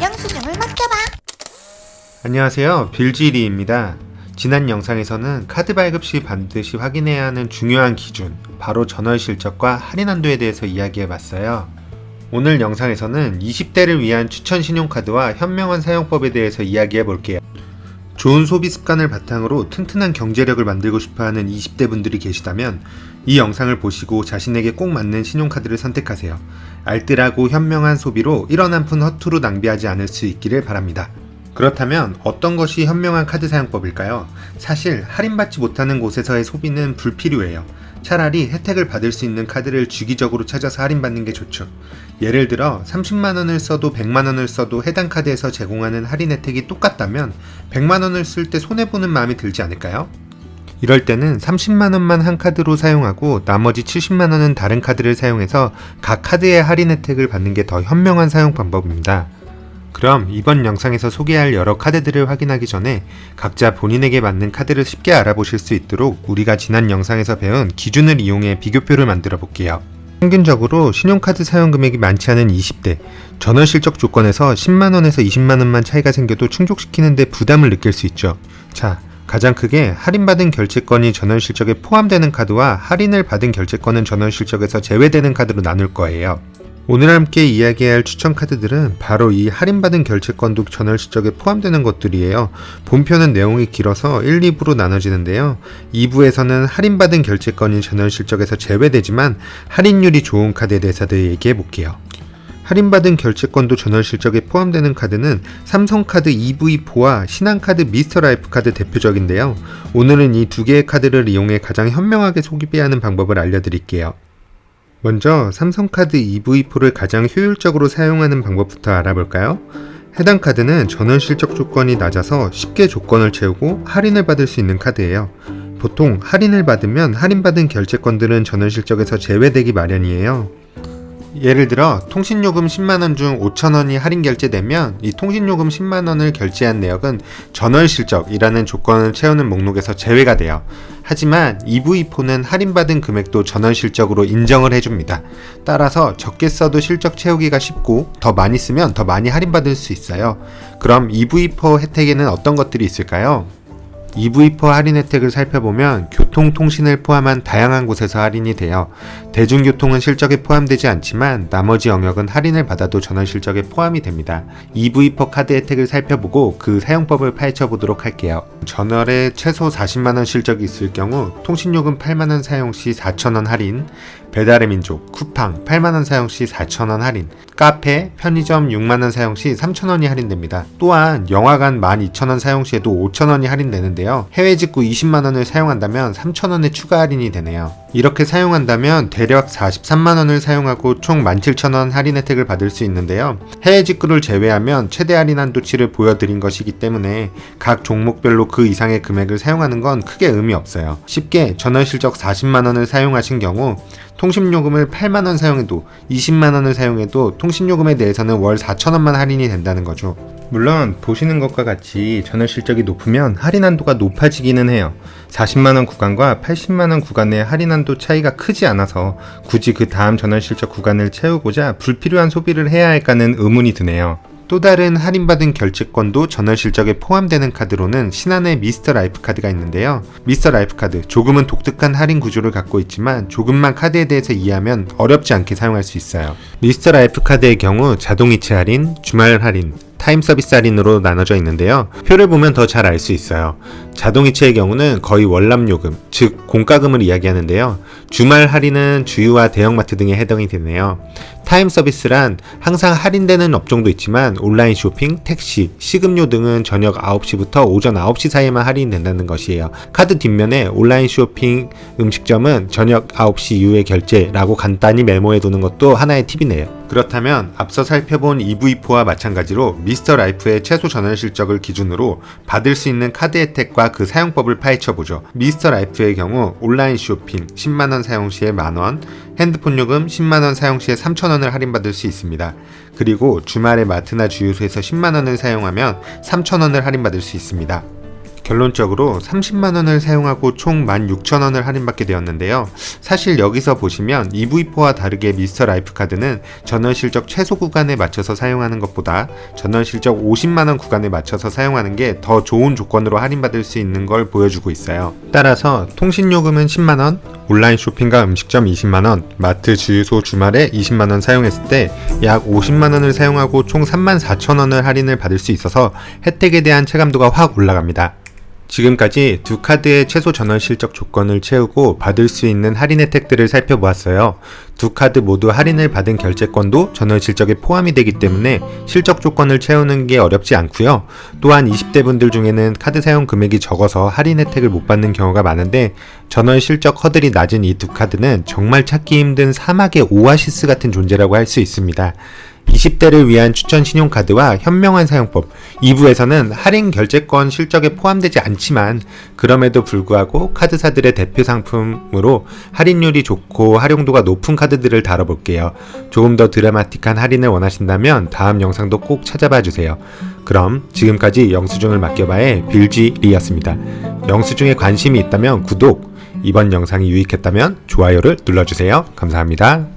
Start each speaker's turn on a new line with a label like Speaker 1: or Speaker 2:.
Speaker 1: 영수증을 맡겨봐.
Speaker 2: 안녕하세요. 빌지리입니다. 지난 영상에서는 카드 발급 시 반드시 확인해야 하는 중요한 기준, 바로 전월 실적과 할인 한도에 대해서 이야기해 봤어요. 오늘 영상에서는 20대를 위한 추천 신용카드와 현명한 사용법에 대해서 이야기해 볼게요. 좋은 소비 습관을 바탕으로 튼튼한 경제력을 만들고 싶어 하는 20대 분들이 계시다면 이 영상을 보시고 자신에게 꼭 맞는 신용카드를 선택하세요. 알뜰하고 현명한 소비로 1원 한 푼 허투루 낭비하지 않을 수 있기를 바랍니다. 그렇다면 어떤 것이 현명한 카드 사용법일까요? 사실 할인받지 못하는 곳에서의 소비는 불필요해요. 차라리 혜택을 받을 수 있는 카드를 주기적으로 찾아서 할인받는 게 좋죠. 예를 들어 30만원을 써도 100만원을 써도 해당 카드에서 제공하는 할인 혜택이 똑같다면 100만원을 쓸 때 손해보는 마음이 들지 않을까요? 이럴 때는 30만원만 한 카드로 사용하고 나머지 70만원은 다른 카드를 사용해서 각 카드의 할인 혜택을 받는 게 더 현명한 사용 방법입니다. 그럼 이번 영상에서 소개할 여러 카드들을 확인하기 전에 각자 본인에게 맞는 카드를 쉽게 알아보실 수 있도록 우리가 지난 영상에서 배운 기준을 이용해 비교표를 만들어 볼게요. 평균적으로 신용카드 사용 금액이 많지 않은 20대, 전월 실적 조건에서 10만원에서 20만원만 차이가 생겨도 충족시키는데 부담을 느낄 수 있죠. 자, 가장 크게 할인받은 결제권이 전월 실적에 포함되는 카드와 할인을 받은 결제권은 전월 실적에서 제외되는 카드로 나눌 거예요. 오늘 함께 이야기할 추천 카드들은 바로 이 할인받은 결제권도 전월 실적에 포함되는 것들이에요. 본편은 내용이 길어서 1, 2부로 나눠지는데요. 2부에서는 할인받은 결제권이 전월 실적에서 제외되지만 할인율이 좋은 카드에 대해서도 얘기해 볼게요. 할인받은 결제권도 전월 실적에 포함되는 카드는 삼성카드 EV4와 신한카드 미스터라이프 카드 대표적인데요. 오늘은 이 두 개의 카드를 이용해 가장 현명하게 소비하는 방법을 알려드릴게요. 먼저 삼성카드 EV4를 가장 효율적으로 사용하는 방법부터 알아볼까요? 해당 카드는 전원 실적 조건이 낮아서 쉽게 조건을 채우고 할인을 받을 수 있는 카드예요. 보통 할인을 받으면 할인받은 결제권들은 전원 실적에서 제외되기 마련이에요. 예를 들어 통신요금 10만원 중 5천원이 할인 결제되면 이 통신요금 10만원을 결제한 내역은 전월 실적이라는 조건을 채우는 목록에서 제외가 돼요. 하지만 EV4는 할인받은 금액도 전월 실적으로 인정을 해줍니다. 따라서 적게 써도 실적 채우기가 쉽고 더 많이 쓰면 더 많이 할인받을 수 있어요. 그럼 EV4 혜택에는 어떤 것들이 있을까요? EV4 할인 혜택을 살펴보면 교통 통신을 포함한 다양한 곳에서 할인이 돼요. 대중교통은 실적에 포함되지 않지만 나머지 영역은 할인을 받아도 전원 실적에 포함이 됩니다. EV4 카드 혜택을 살펴보고 그 사용법을 파헤쳐 보도록 할게요. 전월에 최소 40만원 실적이 있을 경우 통신요금 8만원 사용 시 4천원 할인, 배달의 민족, 쿠팡 8만원 사용 시 4천원 할인, 카페, 편의점 6만원 사용 시 3천원이 할인됩니다. 또한 영화관 12,000원 사용 시에도 5천원이 할인되는데요. 해외 직구 20만원을 사용한다면 3천원의 추가 할인이 되네요. 이렇게 사용한다면 대략 43만원을 사용하고 총 17,000원 할인 혜택을 받을 수 있는데요. 해외 직구를 제외하면 최대 할인 한도치를 보여드린 것이기 때문에 각 종목별로 그 이상의 금액을 사용하는 건 크게 의미 없어요. 쉽게 전월 실적 40만원을 사용하신 경우 통신요금을 8만원 사용해도 20만원을 사용해도 통신요금에 대해서는 월 4천원만 할인이 된다는 거죠. 물론 보시는 것과 같이 전월 실적이 높으면 할인 한도가 높아지기는 해요. 40만원 구간과 80만원 구간의 할인 한도 차이가 크지 않아서 굳이 그 다음 전월 실적 구간을 채우고자 불필요한 소비를 해야 할까는 의문이 드네요. 또 다른 할인받은 결제권도 전월 실적에 포함되는 카드로는 신한의 미스터 라이프 카드가 있는데요. 미스터 라이프 카드 조금은 독특한 할인 구조를 갖고 있지만 조금만 카드에 대해서 이해하면 어렵지 않게 사용할 수 있어요. 미스터 라이프 카드의 경우 자동이체 할인, 주말 할인, 타임 서비스 할인으로 나눠져 있는데요. 표를 보면 더 잘 알 수 있어요. 자동이체의 경우는 거의 월남 요금, 즉 공과금을 이야기하는데요. 주말 할인은 주유와 대형마트 등에 해당이 되네요. 타임 서비스란 항상 할인되는 업종도 있지만 온라인 쇼핑, 택시, 식음료 등은 저녁 9시부터 오전 9시 사이에만 할인된다는 것이에요. 카드 뒷면에 온라인 쇼핑 음식점은 저녁 9시 이후에 결제라고 간단히 메모해 두는 것도 하나의 팁이네요. 그렇다면 앞서 살펴본 EV4와 마찬가지로 미스터 라이프의 최소 전월 실적을 기준으로 받을 수 있는 카드 혜택과 그 사용법을 파헤쳐 보죠. 미스터 라이프의 경우 온라인 쇼핑 10만원 사용 시에 만원, 핸드폰 요금 10만원 사용 시에 3천원을 할인받을 수 있습니다. 그리고 주말에 마트나 주유소에서 10만원을 사용하면 3천원을 할인받을 수 있습니다. 결론적으로 30만원을 사용하고 총 16,000원을 할인받게 되었는데요. 사실 여기서 보시면 EV4와 다르게 미스터 라이프 카드는 전월 실적 최소 구간에 맞춰서 사용하는 것보다 전월 실적 50만원 구간에 맞춰서 사용하는 게 더 좋은 조건으로 할인받을 수 있는 걸 보여주고 있어요. 따라서 통신요금은 10만원, 온라인 쇼핑과 음식점 20만원, 마트 주유소 주말에 20만원 사용했을 때 약 50만원을 사용하고 총 34,000원을 할인을 받을 수 있어서 혜택에 대한 체감도가 확 올라갑니다. 지금까지 두 카드의 최소 전원 실적 조건을 채우고 받을 수 있는 할인 혜택들을 살펴보았어요. 두 카드 모두 할인을 받은 결제권도 전원 실적에 포함이 되기 때문에 실적 조건을 채우는 게 어렵지 않고요. 또한 20대 분들 중에는 카드 사용 금액이 적어서 할인 혜택을 못 받는 경우가 많은데 전원 실적 허들이 낮은 이 두 카드는 정말 찾기 힘든 사막의 오아시스 같은 존재라고 할 수 있습니다. 20대를 위한 추천 신용카드와 현명한 사용법 2부에서는 할인 결제권 실적에 포함되지 않지만 그럼에도 불구하고 카드사들의 대표 상품으로 할인율이 좋고 활용도가 높은 카드들을 다뤄볼게요. 조금 더 드라마틱한 할인을 원하신다면 다음 영상도 꼭 찾아봐 주세요. 그럼 지금까지 영수증을 맡겨봐의 빌지리였습니다. 영수증에 관심이 있다면 구독, 이번 영상이 유익했다면 좋아요를 눌러주세요. 감사합니다.